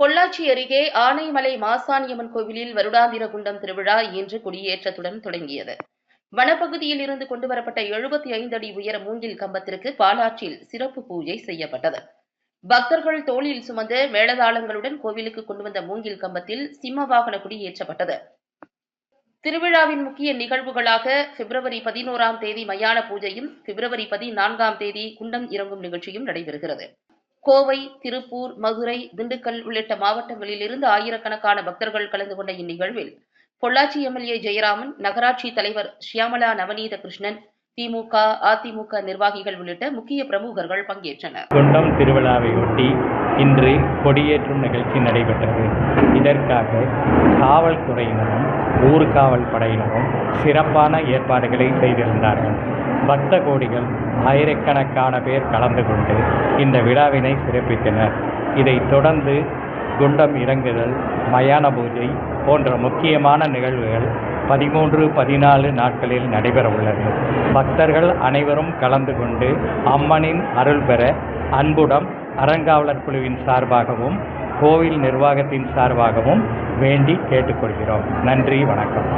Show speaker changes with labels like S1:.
S1: பொள்ளாச்சி அருகே ஆனைமலை மாசாணியம்மன் கோவிலில் வருடாந்திர குண்டம் திருவிழா இன்று கொடியேற்றத்துடன் தொடங்கியது. வனப்பகுதியில் இருந்து கொண்டுவரப்பட்ட எழுபத்தி ஐந்து அடி உயர மூங்கில் கம்பத்திற்கு பாலாற்றில் சிறப்பு பூஜை செய்யப்பட்டது. பக்தர்கள் தோளில் சுமந்த மேளதாளங்களுடன் கோவிலுக்கு கொண்டு வந்த மூங்கில் கம்பத்தில் சிம்ம வாகன குடியேற்றப்பட்டது. திருவிழாவின் முக்கிய நிகழ்வுகளாக பிப்ரவரி பதினோராம் தேதி மயான பூஜையும் பிப்ரவரி பதினான்காம் தேதி குண்டம் இறங்கும் நிகழ்ச்சியும் நடைபெறுகிறது. கோவை திருப்பூர் மதுரை திண்டுக்கல் உள்ளிட்ட மாவட்டங்களில் இருந்து ஆயிரக்கணக்கான பக்தர்கள் கலந்து கொண்ட இந்நிகழ்வில் பொள்ளாச்சி எம்எல்ஏ ஜெயராமன் நகராட்சி தலைவர் ஷியாமலா நவநீத கிருஷ்ணன் திமுக அதிமுக நிர்வாகிகள் உள்ளிட்ட முக்கிய பிரமுகர்கள் பங்கேற்றனர்.
S2: குண்டம் திருவிழாவையொட்டி இன்று கொடியேற்றும் நிகழ்ச்சி நடைபெற்றது. இதற்காக காவல்துறையினரும் ஊர்காவல் படையினரும் சிறப்பான ஏற்பாடுகளை செய்திருந்தார்கள். பக்த கோடிகள் ஆயிரக்கணக்கான பேர் கலந்து கொண்டு இந்த விழாவினை சிறப்பித்தனர். இதைத் தொடர்ந்து குண்டம் இறங்குதல் மயான பூஜை போன்ற முக்கியமான நிகழ்வுகள் பதிமூன்று பதினாலு நாட்களில் நடைபெற உள்ளது பக்தர்கள் அனைவரும் கலந்து கொண்டு அம்மனின் அருள் பெற அன்புடன் அறங்காவலர் குழுவின் சார்பாகவும் கோவில் நிர்வாகத்தின் சார்பாகவும் வேண்டி கேட்டுக்கொள்கிறோம். நன்றி வணக்கம்.